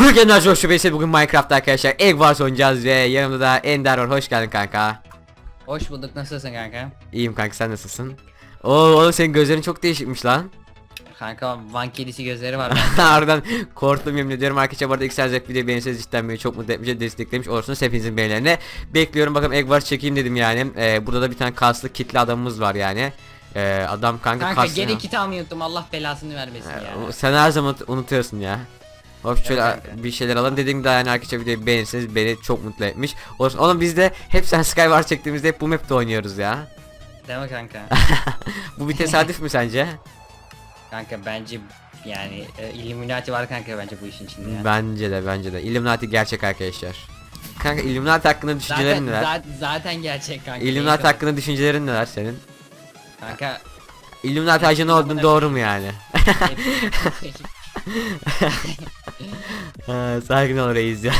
Bugün Ender Josh Şubesi bugün Minecraft arkadaşlar Egg Wars oynayacağız ve yanımda da Ender var. Hoş geldin kanka. Hoş bulduk. Nasılsın kanka? İyiyim kanka sen nasılsın? Oo oğlum senin gözlerin çok değişikmiş lan. Kanka Van kedisi gözleri var. Harbiden korktum yemin ediyorum. Arkadaşlar bu arada Excel Zep video beğenirseniz cidden beni çok mutlu etmiş desteklemiş olursunuz. Hepinizin beğenilerini Bekliyorum bakalım Egg Wars çekeyim dedim yani. Ee, Burada da bir tane kaslı kitli adamımız var yani. Ee, Adam kanka, kanka kaslı gene kit almayı unuttum. Allah belasını vermesin ya. Ee, Sen her zaman unutuyorsun ya. Hop şöyle Evet bir şeyler alalım dediğim daha yani arkadaşlar videoyu beğenirseniz beni çok mutlu etmiş. Olsun oğlum biz de hep sen Skywars çektiğimizde hep bu map'te oynuyoruz ya. Değil mi kanka? Bu bir tesadüf mü sence? kanka bence yani e, Illuminati var kanka bence bu işin içinde ya. Bence de bence de. Illuminati gerçek arkadaşlar. Kanka Illuminati hakkında düşüncelerin Zaten, neler? zaten, zaten gerçek kanka. Illuminati hakkında düşüncelerin neler senin? Kanka Illuminati ajanı olduğun doğru mu yani? Ha, Sakin ol reis ya.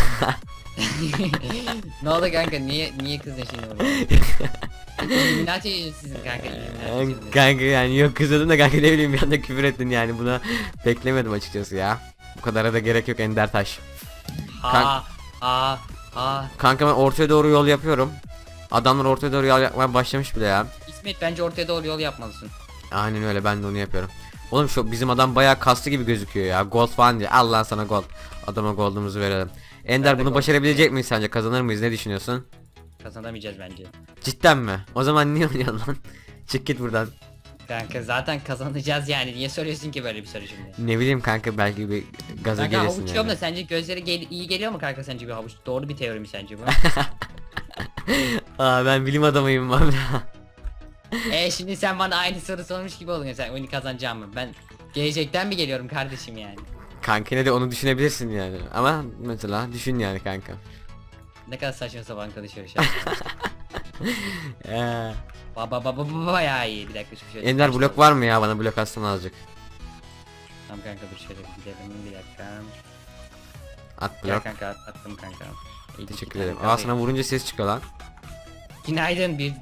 ne oldu kanka niye niye kızdın şimdi orada? Illuminati sizin kanka Illuminati kanka yani yok kızladın da kanka ne bileyim bir anda küfür ettin yani buna beklemedim açıkçası ya. Bu kadara da gerek yok Ender Taş. Ha ha ha. Kanka ben ortaya doğru yol yapıyorum. Adamlar ortaya doğru yol yapmaya başlamış bile ya. İsmet bence ortaya doğru yol yapmalısın. Aynen öyle ben de onu yapıyorum. Oğlum şu bizim adam bayağı kaslı gibi gözüküyor ya. Gold falan diye. Allah sana gold. Adama gold'umuzu verelim. Ender bunu gold başarabilecek miyiz sence? Kazanır mıyız? Ne düşünüyorsun? Kazanamayacağız bence. Cidden mi? O zaman niye oynuyorsun lan? Çık git buradan. Kanka zaten kazanacağız yani. Niye soruyorsun ki böyle bir soru şimdi? Ne bileyim kanka belki bir gaza Kanka gelirsin havuç yani. da sence gözleri gel- iyi geliyor mu kanka sence bir havuç? Doğru bir teori mi sence bu? Aa ben bilim adamıyım abi. e şimdi sen bana aynı soru sormuş gibi oldun ya sen oyunu kazanacağım mı? Ben gelecekten mi geliyorum kardeşim yani? kanka ne de onu düşünebilirsin yani. Ama mesela düşün yani kanka. Ne kadar saçma sapan konuşuyor şu an. Ee, baba baba baba bayağı iyi. Bir dakika şu şöyle. Ender blok var mı ya? Bana blok atsana azıcık. Tamam kanka dur şöyle gidelim bir dakika. At Gel blok. kanka at- attım kanka. İyi, Teşekkür ederim. Aa sana vurunca ses çıkıyor lan. Günaydın bir,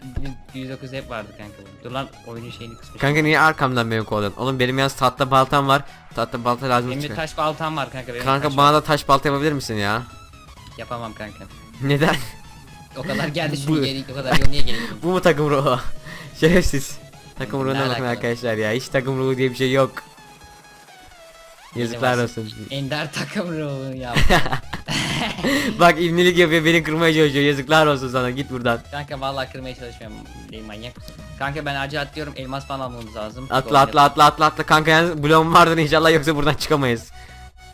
bir 109 hep vardı kanka. Dur lan oyunun şeyini kısmış. Kanka niye arkamdan beni kovalıyorsun? Oğlum benim yalnız tahta baltam var. Tahta balta lazım Benim çıkıyor. taş baltam var kanka. Benim Kanka taş bana da taş balta yapabilir misin ya? Yapamam kanka. Neden? O kadar geldi Bu- şimdi geri o kadar yol niye geleyim? Bu mu takım ruhu? Şerefsiz. Takım Ne ruhuna bakın alaka? arkadaşlar ya. Hiç takım ruhu diye bir şey yok. Yazıklar olsun. Ender takım ruhu ya. Bak imlilik yapıyor beni kırmaya çalışıyor. Yazıklar olsun sana git buradan. kanka vallahi kırmaya çalışmıyorum. Değil manyak mısın? Kanka ben acil atlıyorum elmas falan almamız lazım. Atla atla atla atla atla kanka yalnız bloğum vardır inşallah yoksa buradan çıkamayız.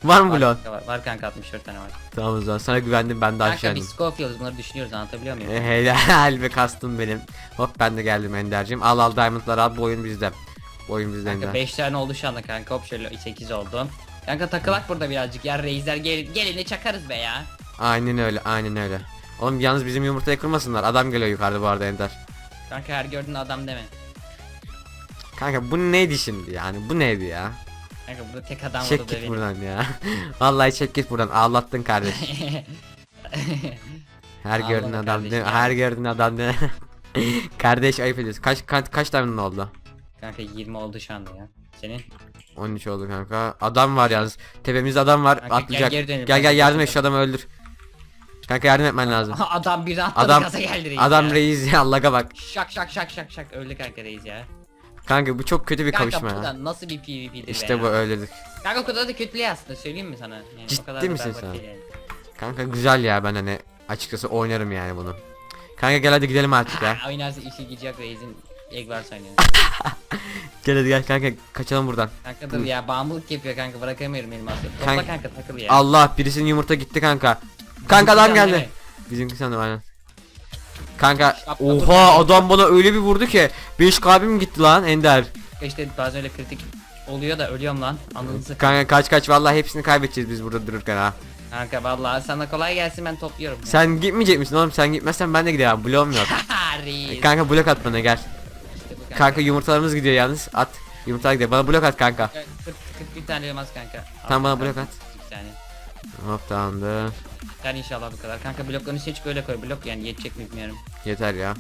Var mı Var, kanka, var, var kanka 64 tane var. Tamam o zaman sana güvendim ben de Kanka aşağı biz indim. Scorpio'uz bunları düşünüyoruz anlatabiliyor muyum? E, Helal be kastım benim. Hop ben de geldim Ender'cim. Al al diamondları al bu oyun bizde. Bu oyun bizde Kanka Ender. 5 tane oldu şu anda kanka hop şöyle 8 oldu. Kanka takılak burada birazcık ya reisler gel gelin çakarız be ya. Aynen öyle aynen öyle. Oğlum yalnız bizim yumurtayı kırmasınlar. Adam geliyor yukarıda bu arada Ender. Kanka her gördüğün adam deme. Kanka bu neydi şimdi yani bu neydi ya? Kanka burada tek adam Çek var da git benim. buradan ya. Vallahi çek git buradan ağlattın kardeş. Her Ağlama gördüğün adam değil ya. Her gördüğün adam değil Kardeş ayıp ediyorsun. Kaç kaç kaç tane oldu? kanka 20 oldu şu anda ya. Senin? 13 oldu kanka. Adam var yalnız. Tepemizde adam var. Kanka gel, atlayacak. Gel dönelim gel, kanka, yardım et gel. şu adamı öldür. Kanka yardım etmen lazım. adam bir atladı Adam gaza geldi reis adam ya. reis ya Allah'a bak. Şak şak şak şak şak öldü kanka reis ya. Kanka bu çok kötü bir Kanka kavuşma ya. nasıl bir PvP'dir İşte bu öldürdük. Kanka o kadar da kötü değil aslında söyleyeyim mi sana? Yani Ciddi kadar misin sen? yani. Kanka güzel ya ben hani açıkçası oynarım yani bunu. Kanka gel hadi gidelim artık ya. Ha, Oynarsa işi gidecek reisin var oynuyor. Gel hadi gel kanka kaçalım buradan. Kanka dur ya bağımlılık yapıyor kanka bırakamıyorum elması. Topla Kanka- kanka takıl ya. Allah birisinin yumurta gitti kanka. Kanka adam Bizimki geldi. sen Bizimki sanırım aynen. Kanka Şapka oha tutma. adam bana öyle bir vurdu ki 5 kalbim gitti lan Ender. İşte bazen öyle kritik oluyor da ölüyorum lan. Anladın Kanka kaç kaç vallahi hepsini kaybedeceğiz biz burada dururken ha. Kanka vallahi sana kolay gelsin ben topluyorum. ya. Sen gitmeyecek misin oğlum sen gitmezsen ben de giderim bloğum yok. Kanka blok at bana gel. Kanka. Kanka yumurtalarımız gidiyor yalnız at. Yumurtalar gidiyor bana blok at kanka. 40, 41 tane elmas kanka. Tamam, bana blok at. Tane. Hop tamamdır. Yeter inşallah bu kadar. Kanka bloklarını seç böyle koy. Blok yani yetecek mi bilmiyorum. Yeter ya.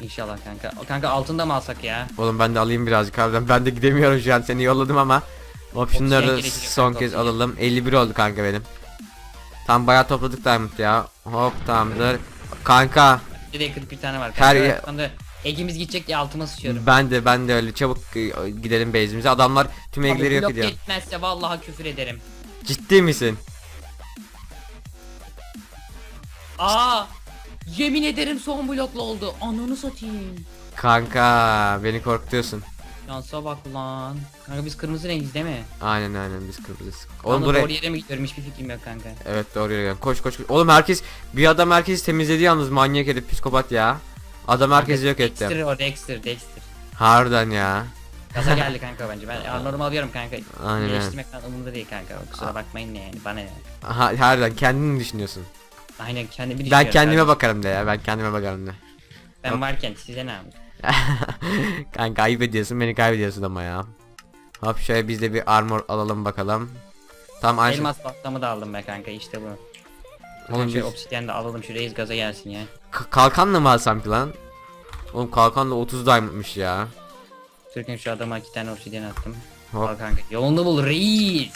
İnşallah kanka. O kanka altında mı alsak ya? Oğlum ben de alayım birazcık harbiden. Ben de gidemiyorum şu an seni yolladım ama. Hop şunları son kez alalım. 51 oldu kanka benim. Tam bayağı topladık diamond ya. Hop tamamdır. Kanka Bir de 41 tane var. Her Kanka, ye- Egimiz gidecek diye altıma sıçıyorum. ben de ben de öyle çabuk e, gidelim base'imize. Adamlar tüm egleri yok ediyor. yetmezse vallahi küfür ederim. Ciddi misin? Aa! Yemin ederim son blokla oldu. Ananı satayım. Kanka beni korkutuyorsun. Şansa bak lan. Kanka biz kırmızı rengiz değil mi? Aynen aynen biz kırmızıyız. Oğlum Oğlum buraya doğru yere mi gidiyorum hiçbir fikrim yok kanka. Evet doğru yere gel. Koş koş koş. Oğlum herkes bir adam herkesi temizledi yalnız manyak herif psikopat ya. Adam herkesi yok etti. Dexter o Dexter Dexter. Harbiden ya. Gaza geldi kanka bence. Ben armorumu alıyorum kanka. Aynen. Geliştirmek falan umurumda değil kanka. Kusura bakmayın ne yani bana ne. Ha, harbiden kendini düşünüyorsun. Aynen kendimi Ben düşünüyorum. kendime kardeşim. bakarım de ya. Ben kendime bakarım de. Ben varken size ne abi? Kanka ayıp ediyorsun beni kaybediyorsun ama ya. Hop şöyle biz de bir armor alalım bakalım. Tam aynı şey- Elmas patlamı da aldım be kanka işte bu. Oğlum biz- obsidyen de alalım şu reis gaza gelsin ya. K- kalkanla mı alsam ki lan? Oğlum kalkanla 30 diamondmış ya. Türk'ün şu adama iki tane obsidyen attım. Hop Al kanka yolunu bul reis.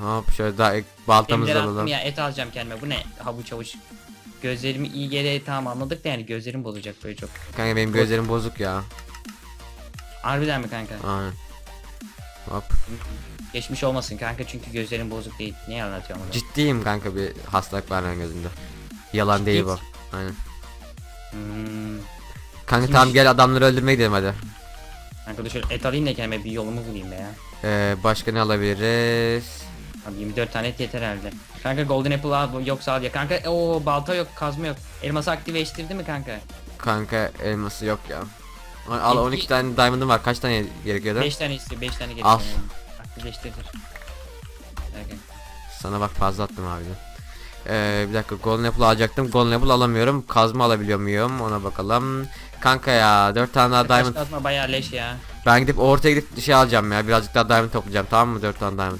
hop şöyle daha ek- baltamızı attım alalım. ya et alacağım kendime bu ne havuç havuç. Gözlerimi iyi gele tamam anladık da yani gözlerim bozacak böyle çok. Kanka benim gözlerim bozuk ya. Harbiden mi kanka? Aynen. Hop. Geçmiş olmasın kanka çünkü gözlerim bozuk değil. Ne anlatıyorum onu? Ciddiyim kanka bir hastalık var benim gözümde. Yalan değil bu. Aynen. Hmm. Kanka tamam gel adamları öldürmeye gidelim hadi. Kanka dur şöyle et alayım da kendime bir yolumu bulayım be ya. Ee, başka ne alabiliriz? Abi 24 tane et yeter herhalde. Kanka golden apple al yoksa al ya. Kanka o balta yok kazma yok. Elması aktifleştirdi mi kanka? Kanka elması yok ya. Al- Al Peki- 12 tane diamond'ım var. Kaç tane gerekiyordu? 5 tane istiyor 5 tane gerekiyor. Al. Aktifleştirdir. Kanka. Sana bak fazla attım abi. Ee, bir dakika golden apple alacaktım. Golden apple alamıyorum. Kazma alabiliyor muyum? Ona bakalım. Kanka ya 4 tane daha diamond. kazma bayağı leş ya. Ben gidip ortaya gidip şey alacağım ya. Birazcık daha diamond toplayacağım. Tamam mı? 4 tane diamond.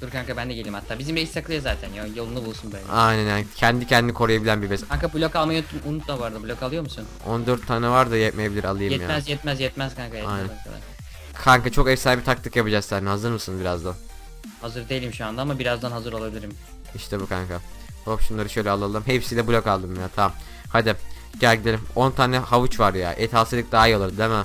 Dur kanka ben de geleyim hatta. Bizim reis takılıyor zaten ya. Yolunu bulsun böyle. Aynen yani. Kendi kendini koruyabilen bir bes. Kanka blok almayı unut- unutma arada. Blok alıyor musun? 14 tane var da yetmeyebilir alayım ya. Yetmez yetmez yetmez kanka. Yetmez Aynen. kadar. Kanka çok efsane bir taktik yapacağız sen. Hazır mısın birazdan? Hazır değilim şu anda ama birazdan hazır olabilirim. İşte bu kanka. Hop şunları şöyle alalım. Hepsiyle blok aldım ya. Tamam. Hadi. Gel gidelim. 10 tane havuç var ya. Et alsaydık daha iyi olurdu değil mi?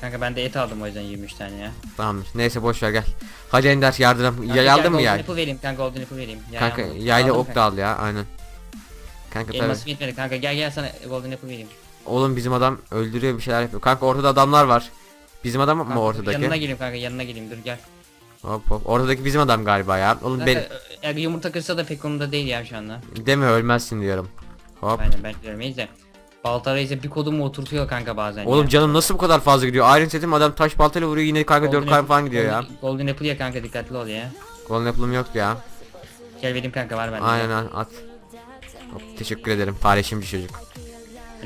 Kanka ben de et aldım o yüzden 23 tane ya. Tamamdır. Neyse boş ver gel. Hadi Ender yardım. Kanka Yay aldın mı golden yay? apple vereyim kanka golden apple vereyim. Yay Kanka almadım. yayla Aldım ok da al ya. Aynen. Kanka tabii. Elmasım yetmedi kanka gel gel sana golden apple vereyim. Oğlum bizim adam öldürüyor bir şeyler yapıyor. Kanka ortada adamlar var. Bizim adam mı Kanka, ortadaki? Yanına geleyim kanka yanına geleyim dur gel. Hop hop. Ortadaki bizim adam galiba ya. Oğlum ben yani yumurta kırsa da pek umurumda değil ya şu anda. deme ölmezsin diyorum. Hop. Aynen ben diyorum iyice. Balta Reis'e bir kodumu oturtuyor kanka bazen Oğlum ya. canım nasıl bu kadar fazla gidiyor? Iron setim adam taş baltayla vuruyor yine kanka 4 Golden kalp falan gidiyor ya. Golden- Golden Apple ya kanka dikkatli ol ya. Golden apple'ım yok ya. Gel vereyim kanka var bende. Aynen aynen, at. Hop, teşekkür ederim paylaşımcı çocuk.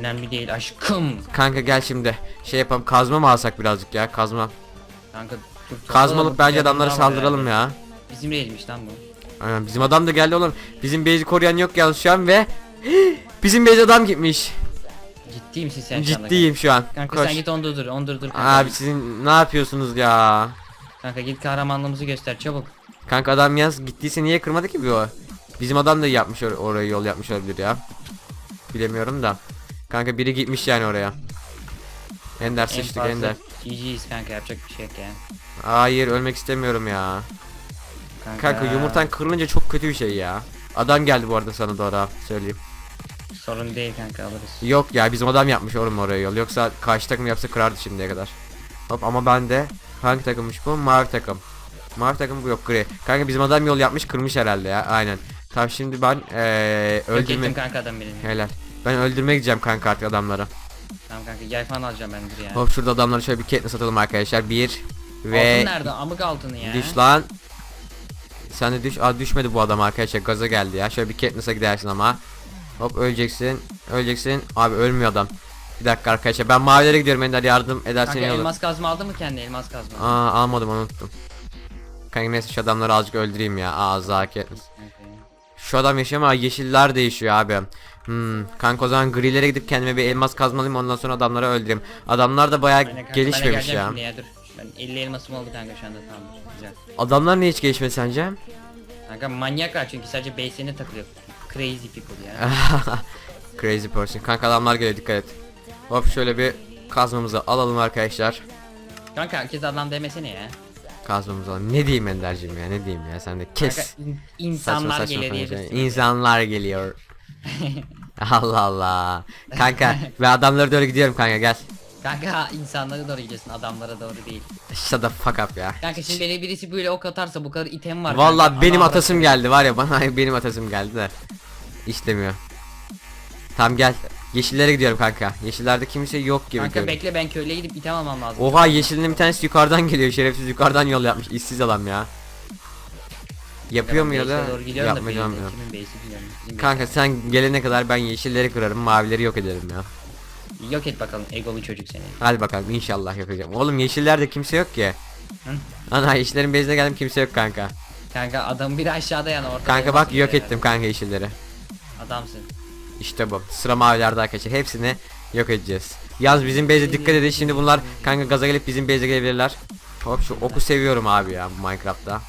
Önemli değil aşkım. Kanka gel şimdi. Şey yapalım kazma mı alsak birazcık ya kazma. Kanka dur, Kazmalık bence adamlara saldıralım ya. Bizim reismiş lan bu. Aynen bizim adam da geldi oğlum. Bizim base'i koruyan yok yalnız şu an ve bizim base adam gitmiş. Ciddi misin sen şu anda? Ciddiyim şu an. Kanka Koş. sen git onu dur onu dur dur kanka. Abi sizin ne yapıyorsunuz ya? Kanka git kahramanlığımızı göster çabuk. Kanka adam yaz gittiyse niye kırmadı ki bu? Bizim adam da yapmış or- oraya yol yapmış olabilir ya. Bilemiyorum da. Kanka biri gitmiş yani oraya. Ender En sıçtık fazla Ender. GG'yiz kanka yapacak bir şey yok ya. Hayır ölmek istemiyorum ya. Kanka, Kanka yumurtan kırılınca çok kötü bir şey ya. Adam geldi bu arada sana doğru ha, söyleyeyim. Sorun değil kanka alırız. Yok ya bizim adam yapmış oğlum oraya yol. Yoksa karşı takım yapsa kırardı şimdiye kadar. Hop ama ben de hangi takımmış bu? Mavi takım. Mavi takım bu yok gri. Kanka bizim adam yol yapmış kırmış herhalde ya aynen. Tamam şimdi ben ee, Yok öldürme... ettim kanka adam birini. Helal. Ben öldürmeye gideceğim kanka artık adamları. Tamam kanka falan alacağım ben dur ya. Hop şurada adamları şöyle bir Katniss satalım arkadaşlar. Bir ve Altın nerede? Amık altını ya. düş lan. Sen de düş. Aa düşmedi bu adam arkadaşlar. Gaza geldi ya. Şöyle bir Katniss'a gidersin ama. Hop öleceksin. Öleceksin. Abi ölmüyor adam. Bir dakika arkadaşlar. Ben mavilere gidiyorum. Ender yardım edersen Kanka iyi olur. elmas kazma aldın mı kendi elmas kazma? Aa almadım onu unuttum. Kanka neyse şu adamları azıcık öldüreyim ya. Aa. Kanka. Şu adam yaşıyor ama yeşiller değişiyor abi. Hmm, kanka o zaman grilere gidip kendime bir elmas kazmalıyım ondan sonra adamları öldüreyim. Adamlar da bayağı Aynen kanka, ben de gelişmemiş geleceğim ya. şimdi ya dur. Ben 50 elmasım oldu kanka şu anda tamamdır. Güzel. Adamlar ne hiç gelişmedi sence? Kanka manyaklar çünkü sadece base'ine takılıyor. Crazy people ya. Crazy person. Kanka adamlar geliyor dikkat et. Hop şöyle bir kazmamızı alalım arkadaşlar. Kanka herkes adam demesene ya. Kazmamızı alalım. Ne diyeyim Ender'cim ya ne diyeyim ya sen de kes. Kanka in- Saçma insanlar saçma geliyor konuşuyorsun. diyebilirsin. İnsanlar geliyor. Allah Allah. Kanka ve adamlara doğru gidiyorum kanka gel. Kanka insanlara doğru gidiyorsun adamlara doğru değil. Shut the fuck up ya. Kanka şimdi beni birisi böyle ok atarsa bu kadar item var. Kanka, benim atasım geldi var ya bana benim atasım geldi de. İstemiyor. Tamam gel. Yeşillere gidiyorum kanka. Yeşillerde kimse yok gibi. Kanka görünüyor. bekle ben köylüye gidip item almam lazım. Oha yeşilinin bir tanesi yukarıdan geliyor. Şerefsiz yukarıdan yol yapmış. İşsiz adam ya. Yapıyor mu ya da Base'e doğru gidiyorum da yapmayacağım benim- ya. kimin base'i bilmiyorum. Bizim Kanka sen gelene kadar ben yeşilleri kırarım, mavileri yok ederim ya. Yok et bakalım egolu çocuk seni. Hadi bakalım inşallah yapacağım. Oğlum yeşillerde kimse yok ki. Hı? Ana yeşillerin bezine geldim kimse yok kanka. Kanka adam biri aşağıda yani ortada. Kanka bak yok ettim kanka yeşilleri. Adamsın. İşte bu. Sıra mavilerde arkadaşlar. Hepsini yok edeceğiz. Yalnız bizim base'e dikkat edin. Şimdi bunlar kanka gaza gelip bizim base'e gelebilirler. Hop şu oku seviyorum abi ya bu Minecraft'ta.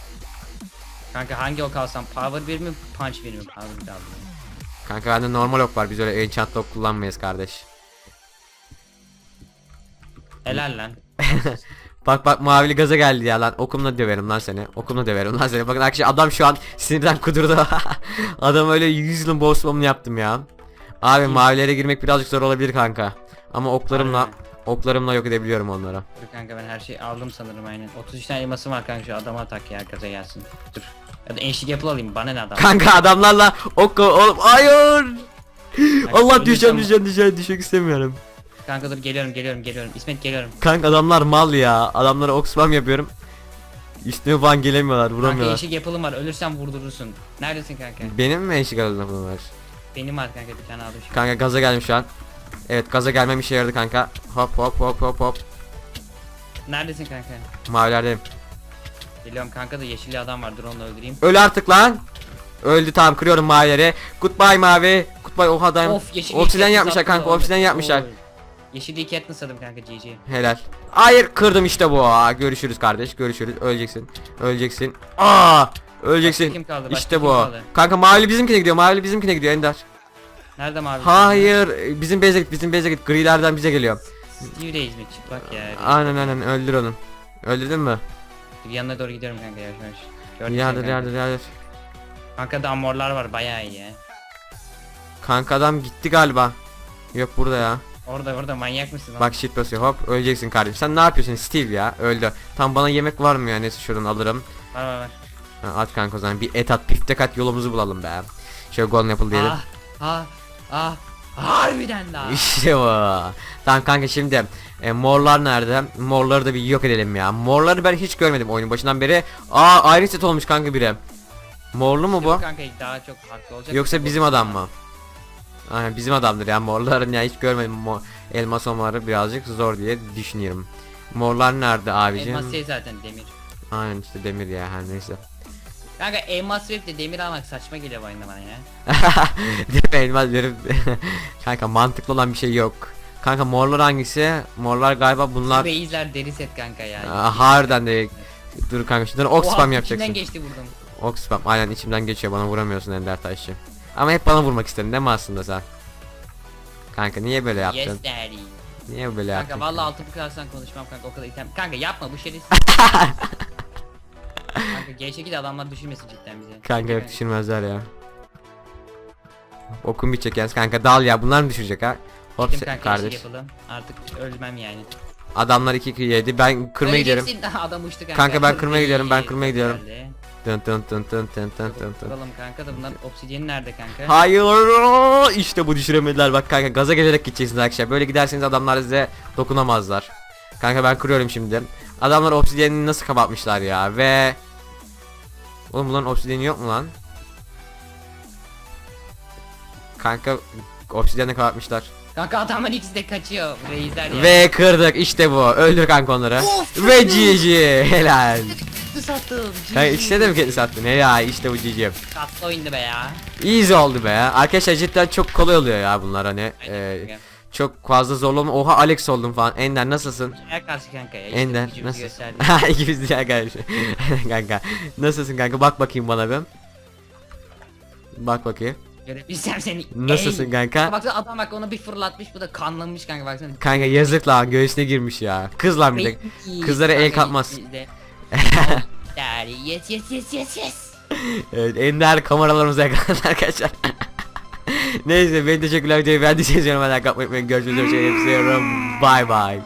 Kanka hangi ok alsam? Power 1 mi? Punch 1 mi? Power 1 aldım. Kanka bende normal ok var. Biz öyle enchant ok kullanmayız kardeş. Helal lan. Bak bak mavili gaza geldi ya lan. Okumla döverim lan seni. Okumla döverim lan seni. Bakın arkadaşlar adam şu an sinirden kudurdu. adam öyle 100 yılın bossbomunu yaptım ya. Abi mavilere girmek birazcık zor olabilir kanka. Ama oklarımla Aynen. Oklarımla yok edebiliyorum onları. Dur kanka ben her şeyi aldım sanırım aynen. 33 tane elmasım var kanka şu adama atak ya gaza gelsin. Dur. Ya da enşik yapıl alayım bana ne adam. Kanka adamlarla ok oğlum hayır. Allah ölürsem- düşeceğim düşeceğim düşeceğim düşmek istemiyorum. Kanka dur geliyorum geliyorum geliyorum. İsmet geliyorum. Kanka adamlar mal ya. Adamlara ok spam yapıyorum. Üstüne falan gelemiyorlar Kanka vuramıyorlar. enşik yapılım var ölürsem vurdurursun. Neredesin kanka? Benim mi adamına bunu var? Benim var kanka bir tane aldım. Kanka gaza geldim şu an. Evet gaza gelmem işe yaradı kanka. Hop hop hop hop hop. Neredesin kanka? Mavilerdeyim. Geliyorum kanka da yeşilli adam var dur onu öldüreyim. Öl artık lan. Öldü tamam kırıyorum mavileri. Goodbye mavi. Goodbye oha daim. Of yeşilli Obsidian yapmışlar kanka da obsidian yapmışlar. Oy. Yeşilli Katniss adım kanka GG. Helal. Hayır kırdım işte bu. Aa, görüşürüz kardeş görüşürüz. Öleceksin. Öleceksin. Aa öleceksin. Başka kim kaldı? Başka İşte kim bu. kaldı? Kanka mavili bizimkine gidiyor. Mavili bizimkine gidiyor Ender. Nerede mavi? Hayır bizim base'e git bizim base'e git. Grilerden bize geliyor. Steve Reis mi? Çıplak ya. Aynen aynen öldür onu. Öldürdün mü? Yanına doğru gidiyorum kanka yavaş yavaş. Gördün Yardır kanka. yardır yardır. Kanka da morlar var bayağı iyi. Kanka adam gitti galiba. Yok burada ya. Orada orada manyak mısın? Bak shit basıyor hop öleceksin kardeşim. Sen ne yapıyorsun Steve ya? Öldü. Tam bana yemek var mı ya? Neyse şuradan alırım. Var var var. Ha, at kanka o zaman bir et at biftek at yolumuzu bulalım be. Şöyle golden apple diyelim. Ah ah ah. Harbiden la. İşte bu. Tamam kanka şimdi e, morlar nerede? Morları da bir yok edelim ya. Morları ben hiç görmedim oyunun başından beri. Aa ayrı set olmuş kanka biri. Morlu mu bu? Kanka daha çok farklı olacak. Yoksa bizim adam mı? Aynen bizim adamdır ya morların ya hiç görmedim mo elmas olmaları birazcık zor diye düşünüyorum. Morlar nerede abicim? Elmas şey zaten demir. Aynen işte demir ya her neyse. Kanka elmas verip de demir almak saçma geliyor bu oyunda bana ya. Değil mi elmas verip Kanka mantıklı olan bir şey yok. Kanka morlar hangisi? Morlar galiba bunlar. Beyizler deri set kanka ya. Aa, harbiden de. Dur kanka şunları ok Oha, spam yapacaksın. İçimden geçti buradan. Ok spam aynen içimden geçiyor bana vuramıyorsun Ender Taşçı. Ama hep bana vurmak istedin değil mi aslında sen? Kanka niye böyle yaptın? Yes daddy. Niye böyle kanka, yaptın? Kanka vallahi altı bu kadar konuşmam kanka o kadar item. Kanka yapma bu şerefsiz. G8 adamlar düşürmesin cidden bize. Kanka yok düşürmezler ya. Okun bir çekeriz kanka dal ya bunlar mı düşürecek ha? Hop Gittim kanka kardeş. kardeş. Artık ölmem yani. Adamlar 2 yedi ben kırmaya gidiyorum. Adam uçtu kanka. Kanka ben kırmaya gidiyorum, ben kırmaya gidiyorum. Herhalde. Tın tın tın tın tın tın tın tın. Kanka da bunlar obsidiyeni nerede kanka? Hayır işte bu düşüremediler bak kanka gaza gelerek gideceksiniz arkadaşlar böyle giderseniz adamlar size dokunamazlar. Kanka ben kırıyorum şimdi. Adamlar obsidiyeni nasıl kapatmışlar ya ve Oğlum bunların obsidiyeni yok mu lan? Kanka obsidyenle kapatmışlar Kanka adamlar ikisi de kaçıyor. Reisler ya. Ve kırdık işte bu öldür kanka onları Of, Ve GG helal sattım. Kanka ikisine de mi kendi sattın helal işte bu GG Katlı oyundu be ya. Easy oldu be Arkadaşlar cidden çok kolay oluyor ya bunlar hani Aynen e, kanka. Çok fazla zorlama. Oha Alex oldum falan. Ender nasılsın? Her karşı kanka ya. işte Ender nasılsın? Ha ikimiz de ya kardeşim. kanka. Nasılsın kanka? Bak bakayım bana bir. Bak bakayım. Görebilsem seni. Nasılsın Ey. kanka? Baksana adam bak onu bir fırlatmış bu da kanlanmış kanka baksana. Kanka yazık lan göğsüne girmiş ya. Kız lan bir de. Kızlara el kalkmaz. yes yes yes yes yes. Evet en değerli kameralarımıza yakaladı arkadaşlar. Neyse ben teşekkürler videoyu beğendiyseniz yorumlara like atmayı unutmayın. Görüşürüz. Hoşçakalın. Bye bye.